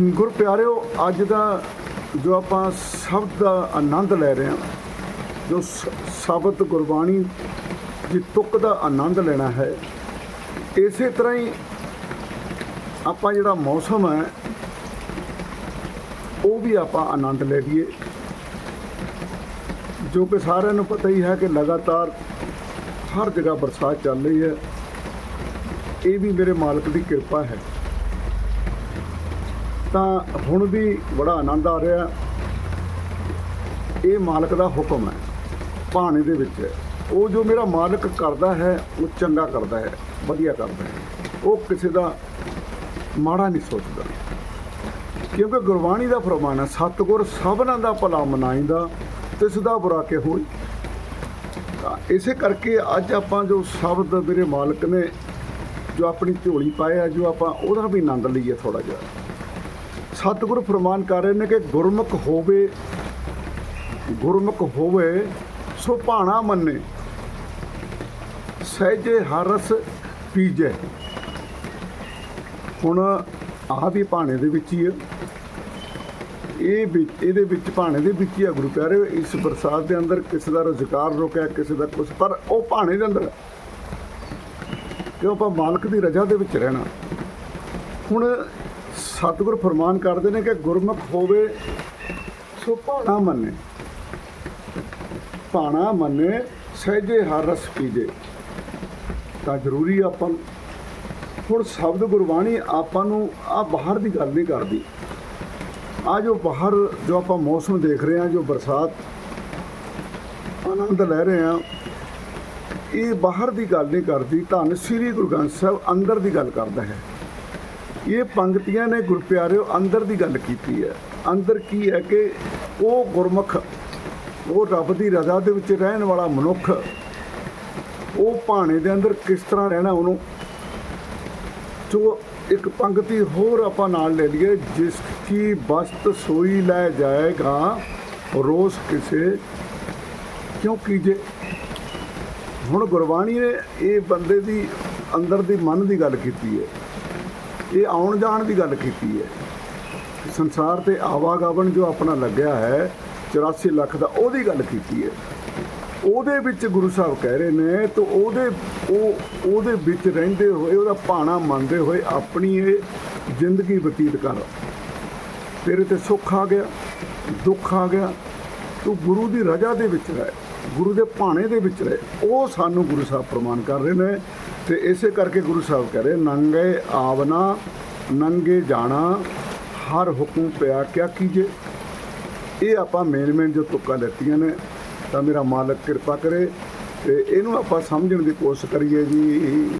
ਗੁਰ ਪਿਆਰਿਓ, ਅੱਜ ਦਾ ਜੋ ਆਪਾਂ ਸ਼ਬਦ ਦਾ ਆਨੰਦ ਲੈ ਰਹੇ ਹਾਂ, ਜੋ ਸ- ਸ਼ਬਦ ਗੁਰਬਾਣੀ ਦੀ ਤੁਕ ਦਾ ਆਨੰਦ ਲੈਣਾ ਹੈ, ਇਸੇ ਤਰ੍ਹਾਂ ਹੀ ਆਪਾਂ ਜਿਹੜਾ ਮੌਸਮ ਹੈ, ਉਹ ਵੀ ਆਪਾਂ ਆਨੰਦ ਲੈ ਲਈਏ। ਜੋ ਕਿ ਸਾਰਿਆਂ ਨੂੰ ਪਤਾ ਹੀ ਹੈ ਕਿ ਲਗਾਤਾਰ ਹਰ ਜਗ੍ਹਾ ਬਰਸਾਤ ਚੱਲ ਰਹੀ ਹੈ, ਇਹ ਵੀ ਮੇਰੇ ਮਾਲਕ ਦੀ ਕਿਰਪਾ ਹੈ। ਤਾਂ ਹੁਣ ਵੀ ਬੜਾ ਆਨੰਦ ਆ ਰਿਹਾ ਇਹ ਮਾਲਕ ਦਾ ਹੁਕਮ ਹੈ, ਭਾਣੇ ਦੇ ਵਿੱਚ ਉਹ ਜੋ ਮੇਰਾ ਮਾਲਕ ਕਰਦਾ ਹੈ, ਉਹ ਚੰਗਾ ਕਰਦਾ ਹੈ, ਵਧੀਆ ਕਰਦਾ ਹੈ। ਉਹ ਕਿਸੇ ਦਾ ਮਾੜਾ ਨਹੀਂ ਸੋਚਦਾ। ਕਿਉਂਕਿ ਗੁਰਬਾਣੀ ਦਾ ਫਰਮਾਨ ਹੈ, ਸਤਿਗੁਰ ਸਭਨਾਂ ਦਾ ਭਲਾ ਮਨਾਈਂਦਾ ਤੇ ਸਦਾ ਬੁਰਾ ਕੇ ਹੋਈ? ਤਾਂ ਇਸੇ ਕਰਕੇ ਅੱਜ ਆਪਾਂ ਜੋ ਸ਼ਬਦ ਮੇਰੇ ਮਾਲਕ ਨੇ, ਜੋ ਆਪਣੀ ਝੋਲੀ ਪਾਇਆ ਜੋ ਆਪਾਂ ਉਹਦਾ ਵੀ ਆਨੰਦ ਲਈਏ ਥੋੜਾ ਜਿਹਾ। ਸਤਿਗੁਰ ਫਰਮਾਨ ਕਰ ਰਹੇ ਨੇ ਕਿ ਗੁਰਮੁਖ ਹੋਵੇ ਗੁਰਮੁਖ ਹੋਵੇ, ਸੋ ਭਾਣਾ ਮੰਨੇ। ਸਹਿਜੇ ਹਰਸ ਪੀਜੈ। ਹੁਣ ਆਹ ਵੀ ਭਾਣੇ ਦੇ ਵਿੱਚ ਹੀ ਹੈ ਇਹ ਵੀ, ਇਹਦੇ ਵਿੱਚ ਭਾਣੇ ਦੇ ਵਿੱਚ ਹੀ ਆ ਗੁਰੂ ਪਿਆਰੇ, ਇਸ ਬਰਸਾਤ ਦੇ ਅੰਦਰ ਕਿਸੇ ਦਾ ਰੁਜ਼ਗਾਰ ਰੁਕਿਆ, ਕਿਸੇ ਦਾ ਕੁਝ ਪਰ ਉਹ ਭਾਣੇ ਦੇ ਅੰਦਰ ਹੈ। ਕਿਉਂ ਆਪਾਂ ਮਾਲਕ ਦੀ ਰਜ਼ਾ ਦੇ ਵਿੱਚ ਰਹਿਣਾ। ਹੁਣ ਸਤਿਗੁਰ ਫਰਮਾਨ ਕਰਦੇ ਨੇ ਕਿ ਗੁਰਮੁਖ ਹੋਵੇ, ਸੋ ਭਾਣਾ ਮੰਨੇ। ਭਾਣਾ ਮੰਨੇ, ਸਹਿਜੇ ਹਰ ਰਸ ਪੀਜੇ। ਤਾਂ ਜ਼ਰੂਰੀ ਆ ਆਪਾਂ ਨੂੰ। ਹੁਣ ਸ਼ਬਦ ਗੁਰਬਾਣੀ ਆਪਾਂ ਨੂੰ ਆ ਬਾਹਰ ਦੀ ਗੱਲ ਨਹੀਂ ਕਰਦੀ। ਆ ਜੋ ਬਾਹਰ ਜੋ ਆਪਾਂ ਮੌਸਮ ਦੇਖ ਰਹੇ ਹਾਂ, ਜੋ ਬਰਸਾਤ, ਆਨੰਦ ਲੈ ਰਹੇ ਹਾਂ, ਇਹ ਬਾਹਰ ਦੀ ਗੱਲ ਨਹੀਂ ਕਰਦੀ। ਧੰਨ ਸ੍ਰੀ ਗੁਰੂ ਗ੍ਰੰਥ ਸਾਹਿਬ ਅੰਦਰ ਦੀ ਗੱਲ ਕਰਦਾ ਹੈ। ਇਹ ਪੰਗਤੀਆਂ ਨੇ ਗੁਰਪਿਆਰਿਓ ਅੰਦਰ ਦੀ ਗੱਲ ਕੀਤੀ ਹੈ। ਅੰਦਰ ਕੀ ਹੈ ਕਿ ਉਹ ਗੁਰਮੁਖ, ਉਹ ਰੱਬ ਦੀ ਰਜ਼ਾ ਦੇ ਵਿੱਚ ਰਹਿਣ ਵਾਲਾ ਮਨੁੱਖ, ਉਹ ਭਾਣੇ ਦੇ ਅੰਦਰ ਕਿਸ ਤਰ੍ਹਾਂ ਰਹਿਣਾ ਉਹਨੂੰ? ਜੋ ਇੱਕ ਪੰਕਤੀ ਹੋਰ ਆਪਾਂ ਨਾਲ ਲੈ ਲਈਏ, ਜਿਸ ਕੀ ਬਸਤ ਸੋਈ ਲੈ ਜਾਏਗਾ, ਰੋਸ ਕਿਸੇ, ਕਿਉਂਕਿ ਜੇ ਹੁਣ ਗੁਰਬਾਣੀ ਨੇ ਇਹ ਬੰਦੇ ਦੀ, ਅੰਦਰ ਦੀ ਮਨ ਦੀ ਗੱਲ ਕੀਤੀ ਹੈ। ਇਹ ਆਉਣ ਜਾਣ ਦੀ ਗੱਲ ਕੀਤੀ ਹੈ। ਸੰਸਾਰ ਤੇ ਆਵਾਗਮਨ ਜੋ ਆਪਣਾ ਲੱਗਿਆ ਹੈ 84 ਲੱਖ ਦਾ ਉਹਦੀ ਗੱਲ ਕੀਤੀ ਹੈ। ਉਹਦੇ ਵਿੱਚ ਗੁਰੂ ਸਾਹਿਬ ਕਹਿ ਰਹੇ ਨੇ, ਤਾਂ ਉਹਦੇ, ਉਹ, ਉਹਦੇ ਵਿੱਚ ਰਹਿੰਦੇ ਹੋਏ, ਉਹਦਾ ਭਾਣਾ ਮੰਨਦੇ ਹੋਏ ਆਪਣੀ ਇਹ ਜ਼ਿੰਦਗੀ ਬਤੀਤ ਕਰ। ਤੇਰੇ ਤੇ ਸੁੱਖ ਆ ਗਿਆ, ਦੁੱਖ ਆ ਗਿਆ, ਤੂੰ ਗੁਰੂ ਦੀ ਰਜ਼ਾ ਦੇ ਵਿੱਚ ਰਹਿ, ਗੁਰੂ ਦੇ ਭਾਣੇ ਦੇ ਵਿੱਚ ਰਹਿ। ਉਹ ਸਾਨੂੰ ਗੁਰੂ ਸਾਹਿਬ ਪ੍ਰਮਾਨ ਕਰ ਰਹੇ ਨੇ। ਤੇ ਇਸੇ ਕਰਕੇ ਗੁਰੂ ਸਾਹਿਬ ਕਹਿ ਰਹੇ, ਨੰਗੇ ਆਵਨਾ ਨੰਗੇ ਜਾਣਾ, ਹਰ ਹੁਕਮ ਪਿਆ ਕਿਆ ਕੀਜੇ? ਇਹ ਆਪਾਂ ਮੇਨ ਮੇਨ ਜੋ ਤੁਕਾਂ ਲੈਤੀਆਂ ਨੇ, ਤਾਂ ਮੇਰਾ ਮਾਲਕ ਕਿਰਪਾ ਕਰੇ ਤੇ ਇਹਨੂੰ ਆਪਾਂ ਸਮਝਣ ਦੀ ਕੋਸ਼ਿਸ਼ ਕਰੀਏ ਜੀ।